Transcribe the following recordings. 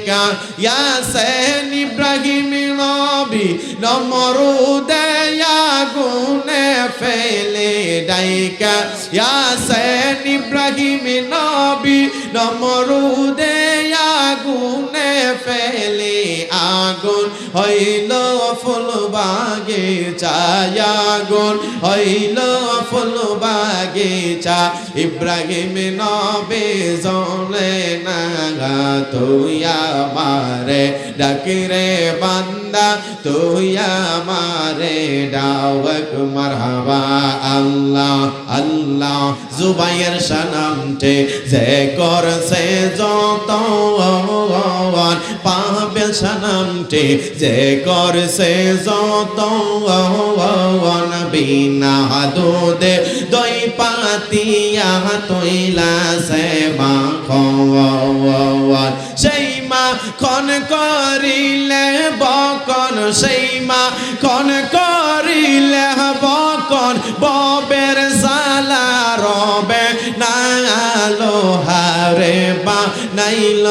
ডাইকা ইয়াসেন ইব্রাহিম নবী নমরুদে আগুনে ফেলে ডাইকা। ইয়াসেন ইব্রাহিম নবী নমরুদে হইল ফুল বাগিচা আগুন হইল ফুল বাগিচা ইব্রাহিম নবে জলে না তুই আমারে ডাকিরে বান্দা, তুই আমারে ডাওয়াক মারহাবা। আল্লাহ আল্লাহ জুবাইয়ের সনমতে যে করছে যত পাবে সনমতে যে করছে যত বিনা দুধে দই পাতিয়া তৈলা সে সেই মা কন করিলে বকন সেই মা কন করিলে বকন ববের সালা রবে না হারে। বা নাইল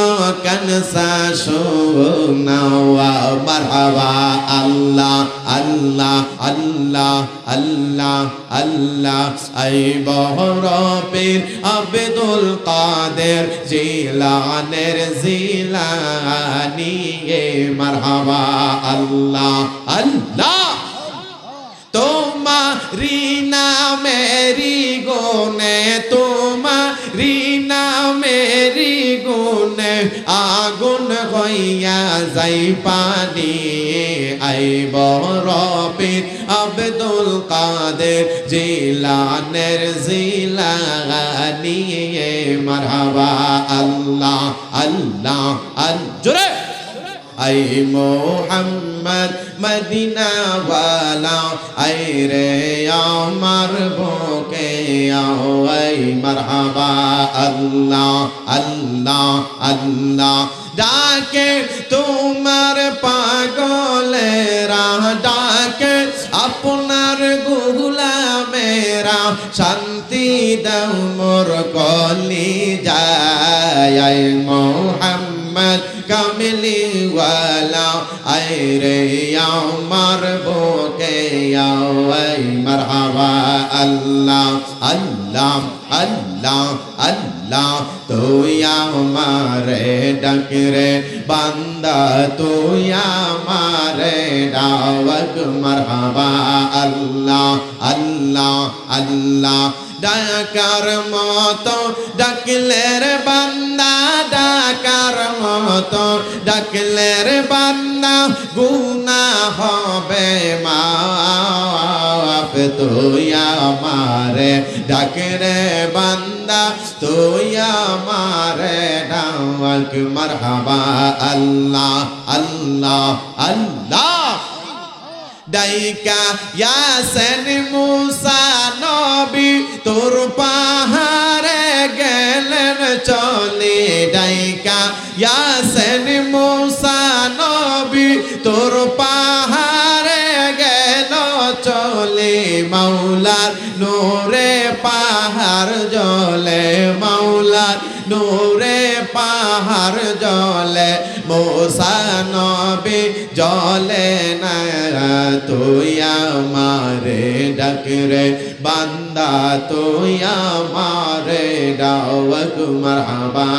কানসা সোনাওয়া মারহাবা আল্লাহ আল্লাহ আল্লাহ আল্লাহ আল্লাহ। আই বহরপীর আব্দুল কাদের জিলানের জিলানি মারহাবা আল্লাহ আল্লাহ। তোমারি নামেরি গুনে তোমারি হইয়া যাই পানি আইব রবির আব্দুল কাদের জিলানের জিলানি মারহাবা আল্লাহ আল্লাহ, আল, জোরে! আই মোহাম্মদ মদিনা ওয়ালা আই রে আমার বুকে আই মারহাবা আল্লাহ আল্লাহ আল্লাহ। ডাকে, তোমার পাগলেরা ডাকে, আপনারগুলা মেরা শান্তি দাও, মোর কলি যায় মোহাম্মদ কামলি ওয়ালা আই রে আমার বুকে আই মারহাবা আল্লাহ আল্লাহ আল্লাহ আল্লাহ। তুই আমারে ডাকরে বান্দা তুই আমারে ডাওয়াক মারহাবা। আল্লাহ আল্লাহ আল্লাহ। ডাকার মতো ডাকলের বান্দা, ডাকার মতো ডাকলের বান্দা গুনা হবে মাপ তুই আমারে ডাকরে বান্দা, তুই আমারে ডাক। মারহাবা আল্লাহ আল্লাহ আল্লাহ। ডাইকা ইয়াসেন মুসা নবী তোর পাহাড়ে গেলেন চলে ডাইকা ইয়াসেন মুসা নবী তোর পাহাড়ে গেল চলে মাওলার নোরে পাহাড় জলে মাওলার নোরে পাহাড় জলে। মোসা নবী জলে না তুই আমারে ডাকরে বান্দা তুই আমারে ডাওয়াক মারহাবা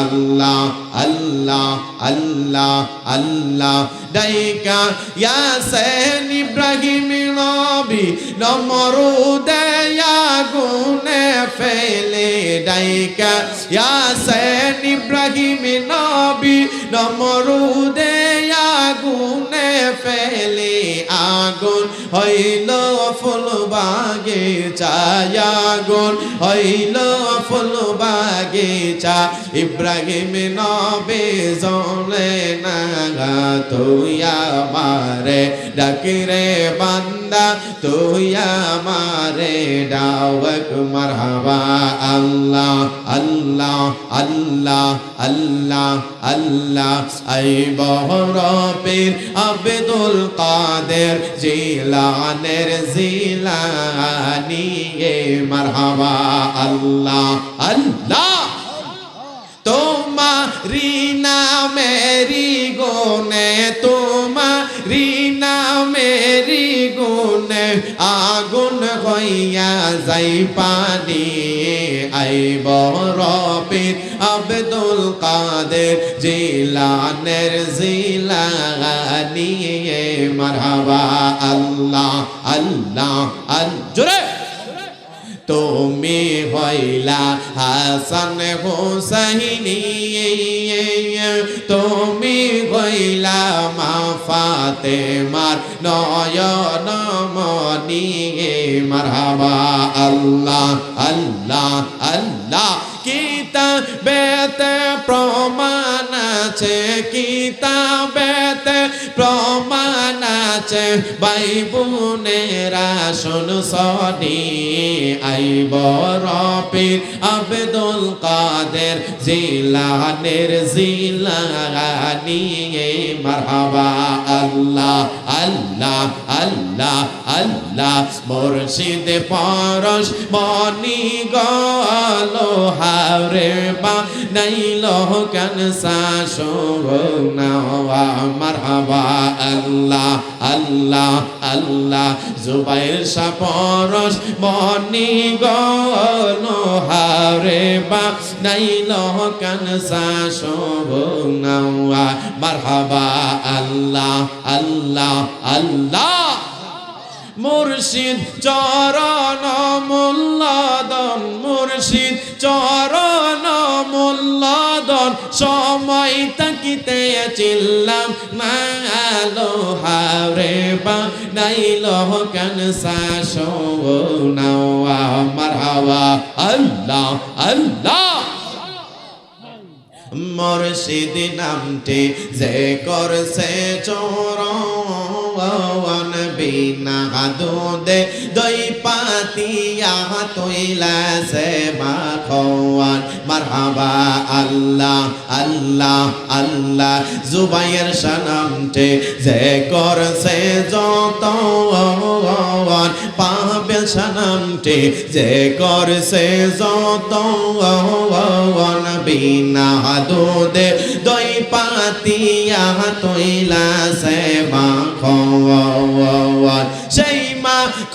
আল্লাহ আল্লাহ আল্লাহ আল্লাহ। ডাইকা ইয়াসেন ইব্রাহিম নবী, নমরুদে আগুনে ফেলে। ডাইকা ইয়াসেন ইব্রাহিম নবী, নমরুদে হইল ফুল বাগিচা আগুন হইল ফুল বাগিচা ইব্রাহিম নবে জলে না তুই আমারে ডাকিরে বান্দা, তুই আমারে ডাওয়াক মারহাবা। আল্লাহ আল্লাহ আল্লাহ। আল্লাহ আল্লাহ আই বহরপীর আব্দুল কাদের জিলানের জিলানি, এ মারহাবা আল্লাহ আল্লাহ। তোমারি নামেরি গোনে তোমারি হইয়া যাই পানি আইব রবির আব্দুল কাদের জিলানের জিলানি মারহাবা আল্লাহ আল্লাহ আল জোরে! তুমি হইলা হাসান হুসাইনি, তুমি হইলা মা ফাতেমার নয়ন মনি মারহাবা আল্লাহ আল্লাহ আল্লাহ। কিতাবেতে প্রমাণ আছে, কিতাবেতে প্রমাণ আছে বাইবুনেরা শোন সনি আইব রবির আব্দুল কাদের জিলানের জিলানি মারহাবা। আল্লাহ আল্লাহ আল্লাহ আল্লাহ। মুর্শিদ পরশ মনি গল হারে বা নাইল কান সাশোনাওয়া মারহাবা আল্লাহ আল্লাহ আল্লাহ, জুবাইর সাপরস মনি গল হারে বা, নাইল কান সাশোনাওয়া মারহাবা আল্লাহ আল্লাহ আল্লাহ। মুর্শিদ চরণ মূল্যদন মুর্শিদ চরণ মূল্যদন সময় তাকিতে চিল্লাম নালো হারে বা নাইল কান সাশোনাওয়া মারহাবা আল্লাহ আল্লাহ! মুর্শিদ নামটি যে করছে চরণ বিনা দই পাতিয়া তৈলা সে মাখওয়ান। মারহাবা আল্লাহ আল্লাহ আল্লাহ। জুবাইয়ের যে করছে যত পাবে যে করছে যত বিনা দুদে দই পাতিয়া তৈলা সে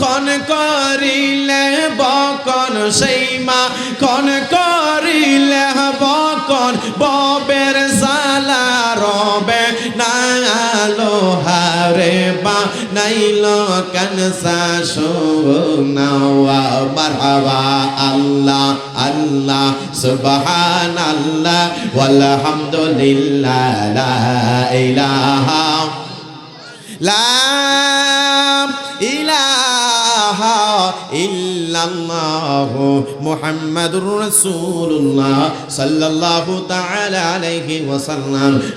খন করিলে বকন সেই মা খন করিলে বকন ববের সালা, রবে নালো হারে বা নাইল কানসা শোনাওয়া মারহাবা আল্লাহ আল্লাহ সুবহান আল্লাহ ওয়ালহামদুলিল্লাহ, লা ইলাহা লা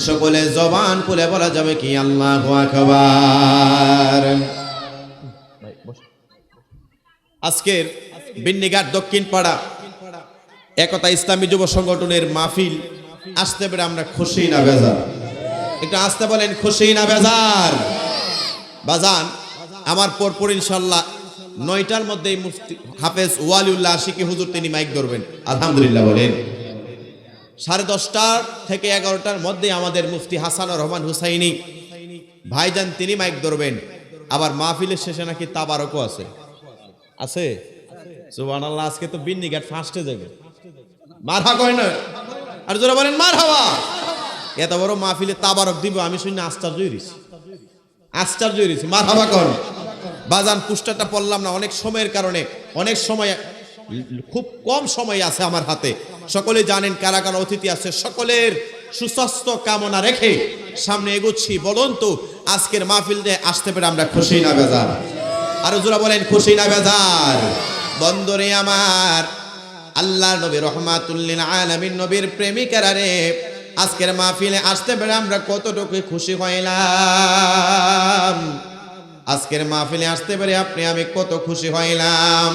সকলে জবান খুলে বলা যাবে কি আল্লাহু আকবার। আজকের বিন্নিঘাট দক্ষিণ পাড়া একতা ইসলামী যুব সংগঠনের মাহফিল আসতে পেরে আমরা খুশি না বেজার? একটু আসতে বলেন, খুশি না বেজার? বাজান, আমার পরপর ইনশাল্লাহ নয়টার মধ্যে মুফতি হাফেজ ওয়ালিউল্লাহ আশিকি হুজুর তিনি মাইক ধরবেন। আলহামদুলিল্লাহ বলেন। সাড়ে দশটার থেকে এগারোটার মধ্যে আমাদের মুফতি হাসানুর রহমান হুসাইনি ভাইজান তিনি মাইক ধরবেন। আবার মাহফিলের শেষে নাকি তাবারকও আছে। আছে? সুবান আজকে তো বিন্নি ঘাট ফার্স্টে যাবে। মার হা কয় না? আর যারা বলেন মার হাওয়া এত বড় মাহফিলে তাবারক দিব, আমি শুনি আশ্চর্য হইছি আশ্চর্য হইছি মার হাওয়া কর বাজান পুষ্টাটা পড়লাম না, অনেক সময়ের কারণে, অনেক সময়, খুব কম সময় আছে আমার হাতে। সকলে জানেন কারা কারা অতিথি আছে, সকলের সুস্বাস্থ্য কামনা রেখে সামনে এগোচ্ছি। বলুন তো, আজকের মাহফিল দিয়ে আসতে পেরে আমরা খুশি না বেজার? আর জোরা বলেন, খুশি না বেজার? বন্দরে আমার আল্লাহ নবী রহমাতুল্লিল আলামিন নবীর প্রেমিকারা রে, আজকের মাহফিলে আসতে পেরে আমরা কতটুকু খুশি হইলাম। আজকের মাহফিলে আসতে পারে আপনি আমি কত খুশি হইলাম।